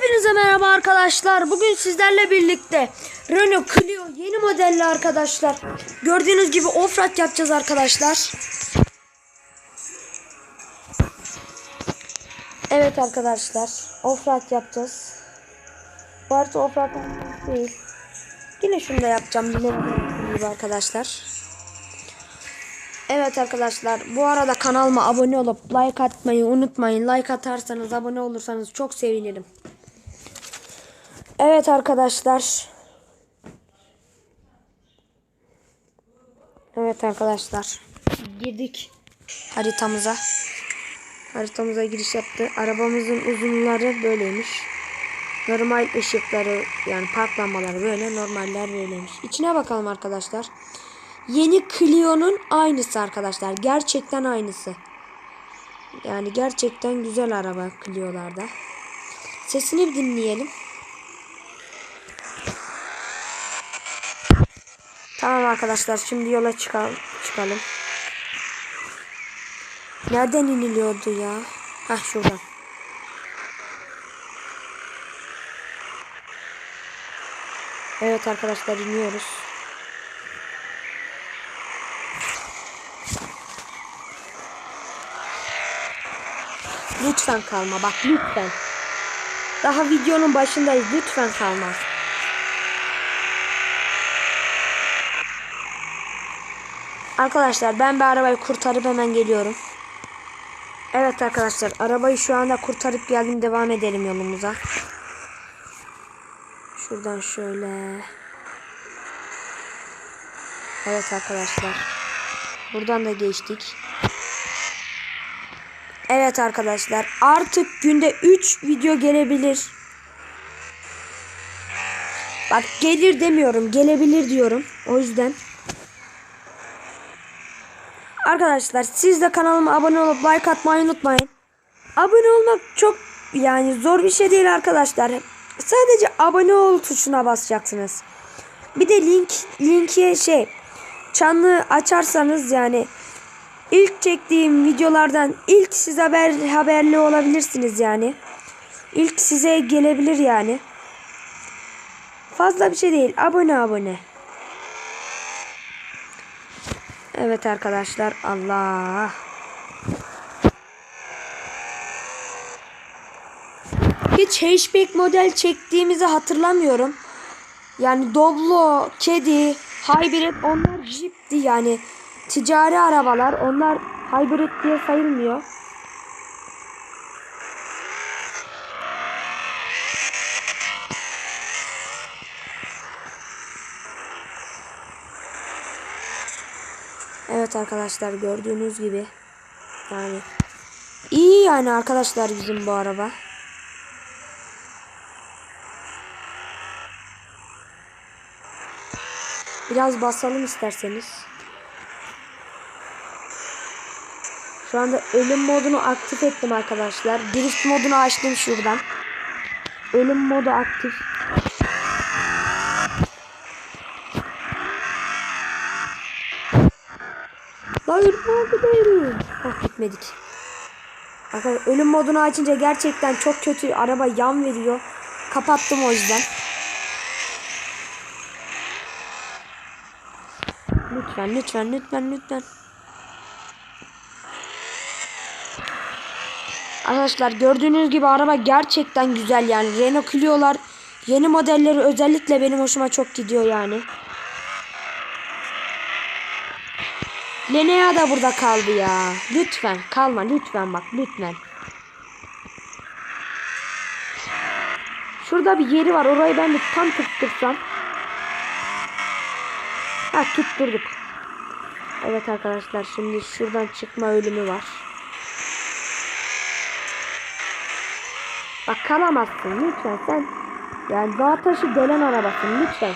Hepinize merhaba arkadaşlar. Bugün sizlerle birlikte Renault Clio yeni modelli arkadaşlar. Gördüğünüz gibi offroad yapacağız arkadaşlar. Evet arkadaşlar. Offroad yapacağız. Bu arada offroad değil. Yine şunu da yapacağım. Gibi arkadaşlar. Evet arkadaşlar bu arada kanalıma abone olup like atmayı unutmayın. Like atarsanız abone olursanız çok sevinirim. Evet arkadaşlar. Evet arkadaşlar. Girdik haritamıza. Haritamıza giriş yaptı. Arabamızın uzunları böyleymiş. Normal ışıkları yani park lambaları böyle normaller böyleymiş. İçine bakalım arkadaşlar. Yeni Clio'nun aynısı arkadaşlar. Gerçekten aynısı. Yani gerçekten güzel araba Clio'larda. Sesini bir dinleyelim. Tamam arkadaşlar şimdi yola çıkalım. çıkalım. Nereden iniliyordu ya? Hah şuradan. Evet arkadaşlar iniyoruz. Lütfen kalma bak lütfen. Daha videonun başındayız lütfen kalma. Arkadaşlar ben bir arabayı kurtarıp hemen geliyorum. Evet arkadaşlar arabayı şu anda kurtarıp geldim devam edelim yolumuza. Şuradan şöyle. Evet arkadaşlar. Buradan da geçtik. Evet arkadaşlar artık günde 3 video gelebilir. Bak gelir demiyorum gelebilir diyorum. O yüzden. Arkadaşlar siz de kanalıma abone olup like atmayı unutmayın. Abone olmak çok yani zor bir şey değil arkadaşlar. Sadece abone ol tuşuna basacaksınız. Bir de link linkiye şey çanlı açarsanız yani ilk çektiğim videolardan ilk siz haber haberli olabilirsiniz yani. İlk size gelebilir yani. Fazla bir şey değil. Abone abone. Evet arkadaşlar. Allah. Hiç hatchback model çektiğimizi hatırlamıyorum. Yani Doblo, kedi, hybrid onlar jipti yani. Ticari arabalar onlar hybrid diye sayılmıyor. Evet arkadaşlar gördüğünüz gibi yani iyi yani arkadaşlar bizim bu araba. Biraz basalım isterseniz. Şu anda ölüm modunu aktif ettim arkadaşlar. Drift modunu açtım şuradan. Ölüm modu aktif. Lan ölüm modu değil. Hah gitmedik. Arkadaşlar ölüm modunu açınca gerçekten çok kötü araba yan veriyor. Kapattım o yüzden. Lütfen lütfen lütfen lütfen. Arkadaşlar gördüğünüz gibi araba gerçekten güzel yani. Renault Clio'lar yeni modelleri özellikle benim hoşuma çok gidiyor yani. Lenea da burada kaldı ya. Lütfen kalma lütfen bak lütfen. Şurada bir yeri var orayı ben bir tam tuttursam. Ha tutturduk. Evet arkadaşlar şimdi şuradan çıkma ölümü var. Bak kalamazsın lütfen sen. Yani dağ taşı delen arabasın lütfen.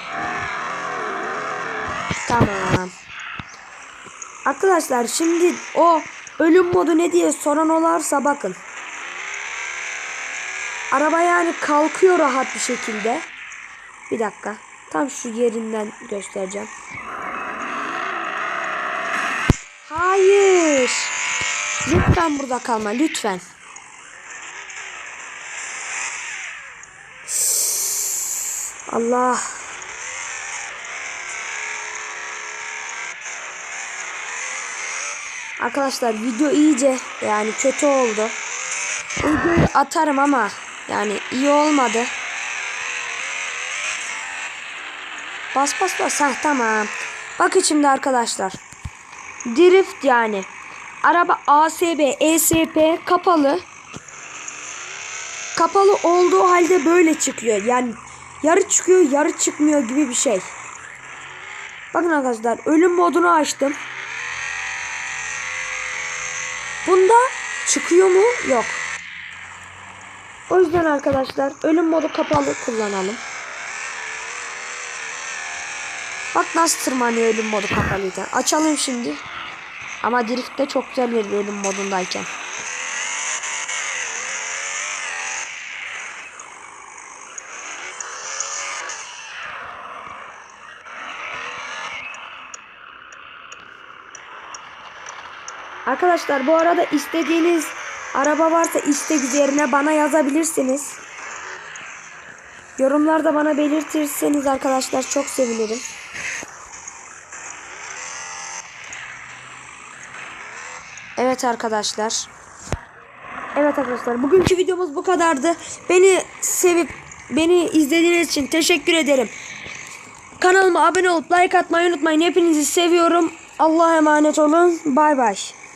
Tamam. Arkadaşlar şimdi o ölüm modu ne diye soran olarsa bakın. Araba yani kalkıyor rahat bir şekilde. Bir dakika. Tam şu yerinden göstereceğim. Hayır. Lütfen burada kalma lütfen. Allah. Arkadaşlar video iyice yani kötü oldu. Videoyu atarım ama yani iyi olmadı. Bas bas bas. Heh, tamam. Bakın şimdi arkadaşlar. Drift yani. Araba ASB, ESP kapalı. Kapalı olduğu halde böyle çıkıyor. Yani yarı çıkıyor, yarı çıkmıyor gibi bir şey. Bakın arkadaşlar ölüm modunu açtım. Bunda çıkıyor mu? Yok. O yüzden arkadaşlar ölüm modu kapalı kullanalım. Bak nasıl tırmanıyor ölüm modu kapalıyken. Açalım şimdi. Ama drift de çok güzel verir ölüm modundayken. Arkadaşlar bu arada istediğiniz araba varsa istek üzerine bana yazabilirsiniz. Yorumlarda bana belirtirseniz arkadaşlar çok sevinirim. Evet arkadaşlar. Evet arkadaşlar bugünkü videomuz bu kadardı. Beni sevip beni izlediğiniz için teşekkür ederim. Kanalıma abone olup like atmayı unutmayın. Hepinizi seviyorum. Allah'a emanet olun. Bay bay.